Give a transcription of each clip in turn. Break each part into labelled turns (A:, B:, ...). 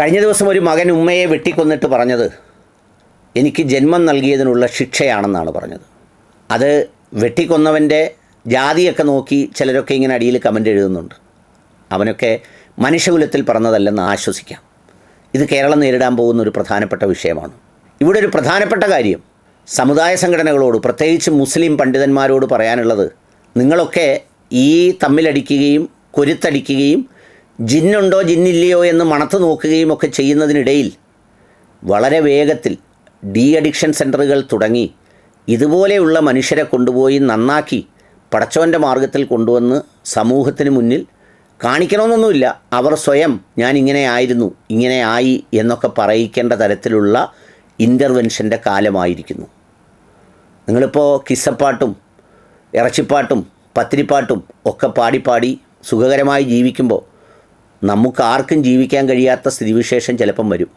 A: കഴിഞ്ഞ ദിവസം ഒരു മകൻ ഉമ്മയെ വെട്ടിക്കൊന്നിട്ട് പറഞ്ഞത് എനിക്ക് ജന്മം നൽകിയതിനുള്ള ശിക്ഷയാണെന്നാണ് പറഞ്ഞത്. അത് വെട്ടിക്കൊന്നവന്റെ ജാതിയൊക്കെ നോക്കി ചിലരൊക്കെ ഇങ്ങനെ അടിയിൽ കമന്റ് എഴുതുന്നുണ്ട്. അവനൊക്കെ മനുഷ്യകുലത്തിൽ പറഞ്ഞതല്ലെന്ന് ആശ്വസിക്കാം. ഇത് കേരളം നേരിടാൻ പോകുന്ന ഒരു പ്രധാനപ്പെട്ട വിഷയമാണ്. ഇവിടെ ഒരു പ്രധാനപ്പെട്ട കാര്യം സമുദായ സംഘടനകളോട് പ്രത്യേകിച്ച് മുസ്ലിം പണ്ഡിതന്മാരോട് പറയാനുള്ളത് നിങ്ങളൊക്കെ ഈ തമ്മിലടിക്കുകയും കൊരുത്തടിക്കുകയും ജിന്നുണ്ടോ ജിന്നില്ലയോ എന്ന് മണത്ത് നോക്കുകയും ഒക്കെ ചെയ്യുന്നതിനിടയിൽ വളരെ വേഗത്തിൽ ഡി അഡിക്ഷൻ സെന്ററുകൾ തുടങ്ങി ഇതുപോലെയുള്ള മനുഷ്യരെ കൊണ്ടുപോയി നന്നാക്കി പടച്ചവന്റെ മാർഗത്തിൽ കൊണ്ടുവന്ന് സമൂഹത്തിന് മുന്നിൽ കാണിക്കണമെന്നൊന്നുമില്ല. അവർ സ്വയം ഞാൻ ഇങ്ങനെ ആയിരുന്നു ഇങ്ങനെ ആയി എന്നൊക്കെ പറയിക്കേണ്ട തരത്തിലുള്ള ഇന്റർവെൻഷന്റെ കാലമായിരിക്കുന്നു. നിങ്ങളിപ്പോൾ കിസ്സപ്പാട്ടും ഇറച്ചിപ്പാട്ടും പത്തിരിപ്പാട്ടും ഒക്കെ പാടി പാടി സുഖകരമായി ജീവിക്കുമ്പോൾ നമുക്ക് ആർക്കും ജീവിക്കാൻ കഴിയാത്ത സ്ഥിതിവിശേഷം ചിലപ്പം വരും.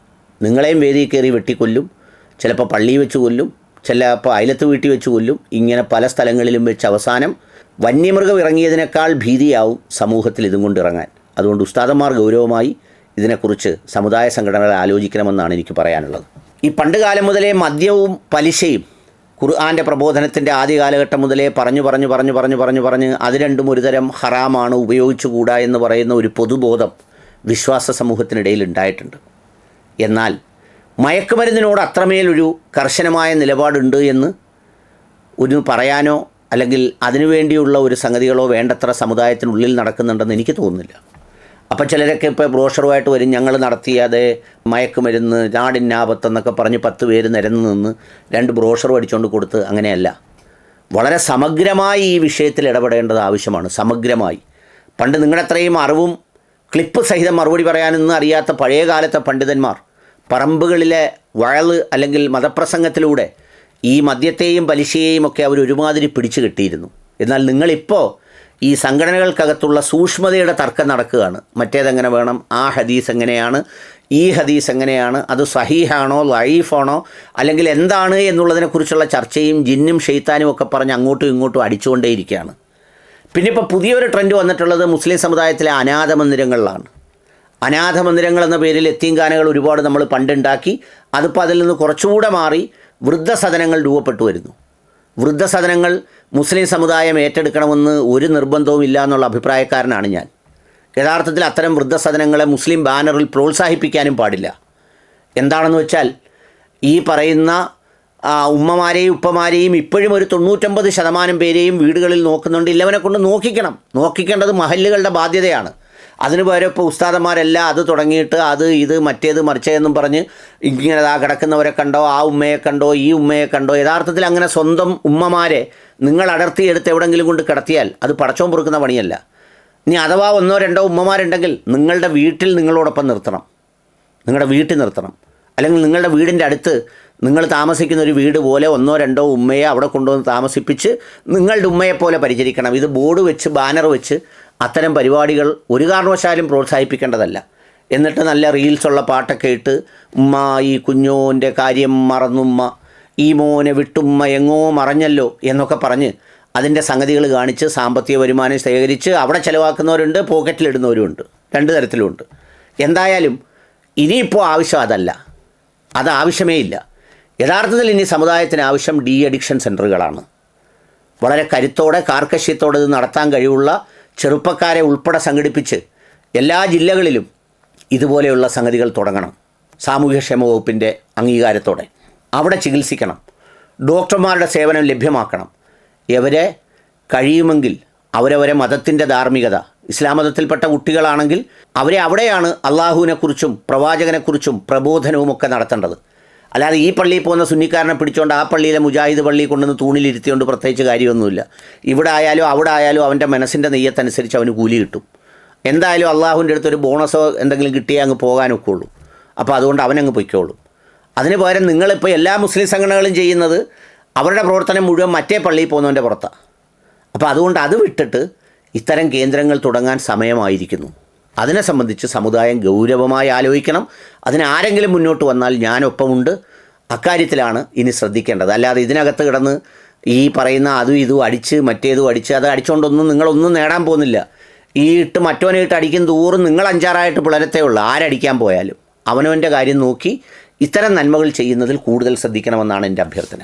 A: നിങ്ങളെയും വേദിയിൽ കയറി വെട്ടിക്കൊല്ലും ചിലപ്പോൾ പള്ളിയിൽ വെച്ച് കൊല്ലും ചിലപ്പോൾ അയലത്ത് വീട്ടിൽ വെച്ച് കൊല്ലും. ഇങ്ങനെ പല സ്ഥലങ്ങളിലും വെച്ച് അവസാനം വന്യമൃഗം ഇറങ്ങിയതിനേക്കാൾ ഭീതിയാവും സമൂഹത്തിൽ ഇതും കൊണ്ട് ഇറങ്ങാൻ. അതുകൊണ്ട് ഉസ്താദന്മാർ ഗൗരവമായി ഇതിനെക്കുറിച്ച് സമുദായ സംഘടനകൾ ആലോചിക്കണമെന്നാണ് എനിക്ക് പറയാനുള്ളത്. ഈ പണ്ട് കാലം മുതലേ മദ്യവും പലിശയും ഖുർആാന്റെ പ്രബോധനത്തിന്റെ ആദ്യ കാലഘട്ടം മുതലേ പറഞ്ഞു പറഞ്ഞു പറഞ്ഞു പറഞ്ഞു പറഞ്ഞു പറഞ്ഞ് അത് രണ്ടും ഒരുതരം ഹറാമാണ് ഉപയോഗിച്ചുകൂടാ എന്ന് പറയുന്ന ഒരു പൊതുബോധം വിശ്വാസ സമൂഹത്തിനിടയിൽ ഉണ്ടായിട്ടുണ്ട്. എന്നാൽ മയക്കുമരുന്നിനോട് അത്രമേലൊരു കർശനമായ നിലപാടുണ്ട് എന്ന് ഒരു പറയാനോ അല്ലെങ്കിൽ അതിനുവേണ്ടിയുള്ള ഒരു സംഗതികളോ വേണ്ടത്ര സമുദായത്തിനുള്ളിൽ നടക്കുന്നുണ്ടെന്ന് എനിക്ക് തോന്നുന്നില്ല. അപ്പം ചിലരൊക്കെ ഇപ്പോൾ ബ്രോഷറുമായിട്ട് വരും ഞങ്ങൾ നടത്തിയത് മയക്കുമരുന്ന് നാടിനാപത്തെന്നൊക്കെ പറഞ്ഞ് പത്ത് പേര് നിരന്ന് നിന്ന് രണ്ട് ബ്രോഷർ അടിച്ചുകൊണ്ട് കൊടുത്ത് അങ്ങനെയല്ല. വളരെ സമഗ്രമായി ഈ വിഷയത്തിൽ ഇടപെടേണ്ടത് ആവശ്യമാണ് സമഗ്രമായി. പണ്ട് നിങ്ങളുടെ അറിവും ക്ലിപ്പ് സഹിതം മറുപടി പറയാനൊന്നും അറിയാത്ത പഴയ കാലത്തെ പണ്ഡിതന്മാർ പറമ്പുകളിലെ വഴൽ അല്ലെങ്കിൽ മതപ്രസംഗത്തിലൂടെ ഈ മദ്യത്തെയും പലിശയെയും ഒക്കെ അവർ ഒരുമാതിരി പിടിച്ചു കിട്ടിയിരുന്നു. എന്നാൽ നിങ്ങളിപ്പോൾ ഈ സംഘടനകൾക്കകത്തുള്ള സൂക്ഷ്മതയുടെ തർക്കം നടക്കുകയാണ്. മറ്റേതെങ്ങനെ വേണം? ആ ഹദീസ് എങ്ങനെയാണ്? ഈ ഹദീസ് എങ്ങനെയാണ്? അത് സഹീഹാണോ? ലൈഫാണോ? അല്ലെങ്കിൽ എന്താണ് എന്നുള്ളതിനെക്കുറിച്ചുള്ള ചർച്ചയും ജിന്നും ഷെയ്ത്താനും ഒക്കെ പറഞ്ഞ് അങ്ങോട്ടും ഇങ്ങോട്ടും അടിച്ചുകൊണ്ടേയിരിക്കുകയാണ്. പിന്നെ ഇപ്പോൾ പുതിയൊരു ട്രെൻഡ് വന്നിട്ടുള്ളത് മുസ്ലിം സമുദായത്തിലെ അനാഥ മന്ദിരങ്ങളിലാണ്. അനാഥ മന്ദിരങ്ങൾ എന്ന പേരിൽ എത്തിങ്കാനകൾ ഒരുപാട് നമ്മൾ പണ്ടുണ്ടാക്കി. അതിപ്പോൾ അതിൽ നിന്ന് കുറച്ചുകൂടെ മാറി വൃദ്ധസദനങ്ങൾ രൂപപ്പെട്ടു വരുന്നു. വൃദ്ധസദനങ്ങൾ മുസ്ലിം സമുദായം ഏറ്റെടുക്കണമെന്ന് ഒരു നിർബന്ധവും ഇല്ല എന്നുള്ള അഭിപ്രായക്കാരനാണ് ഞാൻ. യഥാർത്ഥത്തിൽ അത്തരം വൃദ്ധസദനങ്ങളെ മുസ്ലിം ബാനറിൽ പ്രോത്സാഹിപ്പിക്കാനും പാടില്ല. എന്താണെന്ന് വെച്ചാൽ ഈ പറയുന്ന ഉമ്മമാരെയും ഉപ്പമാരെയും ഇപ്പോഴും ഒരു തൊണ്ണൂറ്റമ്പത് ശതമാനം പേരെയും വീടുകളിൽ നോക്കുന്നുണ്ട്. ഇല്ലവനെ കൊണ്ട് നോക്കിക്കണം. നോക്കിക്കേണ്ടത് മഹല്ലുകളുടെ ബാധ്യതയാണ്. അതിന് പകരം ഇപ്പോൾ ഉസ്താദന്മാരെല്ലാം അത് തുടങ്ങിയിട്ട് അത് ഇത് മറ്റേത് മറിച്ചതെന്നും പറഞ്ഞ് ഇങ്ങനെ ആ കിടക്കുന്നവരെ കണ്ടോ ആ ഉമ്മയെ കണ്ടോ ഈ ഉമ്മയെ കണ്ടോ യഥാർത്ഥത്തിൽ അങ്ങനെ സ്വന്തം ഉമ്മമാരെ നിങ്ങൾ അടർത്തി എടുത്ത് എവിടെങ്കിലും കൊണ്ട് കിടത്തിയാൽ അത് പടച്ചോൻ പൊറുക്കുന്ന പണിയല്ല. ഇനി അഥവാ ഒന്നോ രണ്ടോ ഉമ്മമാരുണ്ടെങ്കിൽ നിങ്ങളുടെ വീട്ടിൽ നിങ്ങളോടൊപ്പം നിർത്തണം. നിങ്ങളുടെ വീട്ടിൽ നിർത്തണം. അല്ലെങ്കിൽ നിങ്ങളുടെ വീടിന്റെ അടുത്ത് നിങ്ങൾ താമസിക്കുന്ന ഒരു വീട് പോലെ ഒന്നോ രണ്ടോ ഉമ്മയെ അവിടെ കൊണ്ടുവന്ന് താമസിപ്പിച്ച് നിങ്ങളുടെ ഉമ്മയെ പോലെ പരിചരിക്കണം. ഇത് ബോർഡ് വെച്ച് ബാനർ വെച്ച് അത്തരം പരിപാടികൾ ഒരു കാരണവശാലും പ്രോത്സാഹിപ്പിക്കേണ്ടതല്ല. എന്നിട്ട് നല്ല റീൽസുള്ള പാട്ടൊക്കെ ഇട്ട് ഉമ്മ ഈ കുഞ്ഞോന്റെ കാര്യം മറന്നുമ്മ ഈ മോനെ വിട്ടുമ്മ എങ്ങോ മറഞ്ഞല്ലോ എന്നൊക്കെ പറഞ്ഞ് അതിന്റെ സംഗതികൾ കാണിച്ച് സാമ്പത്തിക വരുമാനം ശേഖരിച്ച് അവിടെ ചിലവാക്കുന്നവരുണ്ട് പോക്കറ്റിലിടുന്നവരുമുണ്ട് രണ്ട് തരത്തിലുമുണ്ട്. എന്തായാലും ഇനിയിപ്പോൾ ആവശ്യം അതല്ല. അത് ആവശ്യമേ ഇല്ല. യഥാർത്ഥത്തിൽ ഇനി സമുദായത്തിന് ആവശ്യം ഡി അഡിക്ഷൻ സെന്ററുകളാണ് വളരെ കരുത്തോടെ കാർക്കശ്യത്തോടെ ഇത് നടത്താൻ കഴിവുള്ള ചെറുപ്പക്കാരെ ഉൾപ്പെടെ സംഘടിപ്പിച്ച് എല്ലാ ജില്ലകളിലും ഇതുപോലെയുള്ള സംഗതികൾ തുടങ്ങണം. സാമൂഹ്യക്ഷേമ വകുപ്പിന്റെ അംഗീകാരത്തോടെ. അവിടെ ചികിത്സിക്കണം. ഡോക്ടർമാരുടെ സേവനം ലഭ്യമാക്കണം. ഇവരെ കഴിയുമെങ്കിൽ അവരവരെ മതത്തിന്റെ ധാർമ്മികത ഇസ്ലാം മതത്തിൽപ്പെട്ട കുട്ടികളാണെങ്കിൽ അവരെ അവിടെയാണ് അള്ളാഹുവിനെക്കുറിച്ചും പ്രവാചകനെക്കുറിച്ചും പ്രബോധനവും ഒക്കെ നടത്തേണ്ടത്. അല്ലാതെ ഈ പള്ളിയിൽ പോകുന്ന സുന്നിക്കാരനെ പിടിച്ചുകൊണ്ട് ആ പള്ളിയിലെ മുജാഹിദ് പള്ളി കൊണ്ടുവന്ന് തൂണിലിരുത്തിയോണ്ട് പ്രത്യേകിച്ച് കാര്യമൊന്നുമില്ല. ഇവിടെ ആയാലും അവിടെ ആയാലും അവന്റെ മനസ്സിന്റെ നെയ്യത്തനുസരിച്ച് അവന് കൂലി കിട്ടും. എന്തായാലും അള്ളാഹുവിന്റെ അടുത്തൊരു ബോണസോ എന്തെങ്കിലും കിട്ടിയേ അങ്ങ് പോകാനൊക്കെ ഉള്ളൂ. അപ്പോൾ അതുകൊണ്ട് അവനങ്ങ് പൊയ്ക്കോളും. അതിന് പകരം നിങ്ങളിപ്പോൾ എല്ലാ മുസ്ലിം സംഘടനകളും ചെയ്യുന്നത് അവരുടെ പ്രവർത്തനം മുഴുവൻ മറ്റേ പള്ളിയിൽ പോകുന്നവന്റെ പുറത്താണ് അപ്പോൾ അതുകൊണ്ട് അത് വിട്ടിട്ട് ഇത്തരം കേന്ദ്രങ്ങൾ തുടങ്ങാൻ സമയമായിരിക്കുന്നു. അതിനെ സംബന്ധിച്ച് സമുദായം ഗൗരവമായി ആലോചിക്കണം. അതിന് ആരെങ്കിലും മുന്നോട്ട് വന്നാൽ ഞാനൊപ്പമുണ്ട്. അക്കാര്യത്തിലാണ് ഇനി ശ്രദ്ധിക്കേണ്ടത്. അല്ലാതെ ഇതിനകത്ത് കിടന്ന് ഈ പറയുന്ന അതും ഇതും അടിച്ച് മറ്റേതും അടിച്ച് അത് അടിച്ചുകൊണ്ടൊന്നും നിങ്ങളൊന്നും നേടാൻ പോകുന്നില്ല. ഈ ഇട്ട് മറ്റോനെ ഇട്ട് അടിക്കും തോറും നിങ്ങൾ അഞ്ചാറായിട്ട് പിളരത്തേ ഉള്ളൂ. ആരടിക്കാൻ പോയാലും. അവനവന്റെ കാര്യം നോക്കി ഇത്തരം നന്മകൾ ചെയ്യുന്നതിൽ കൂടുതൽ ശ്രദ്ധിക്കണമെന്നാണ് എന്റെ അഭ്യർത്ഥന.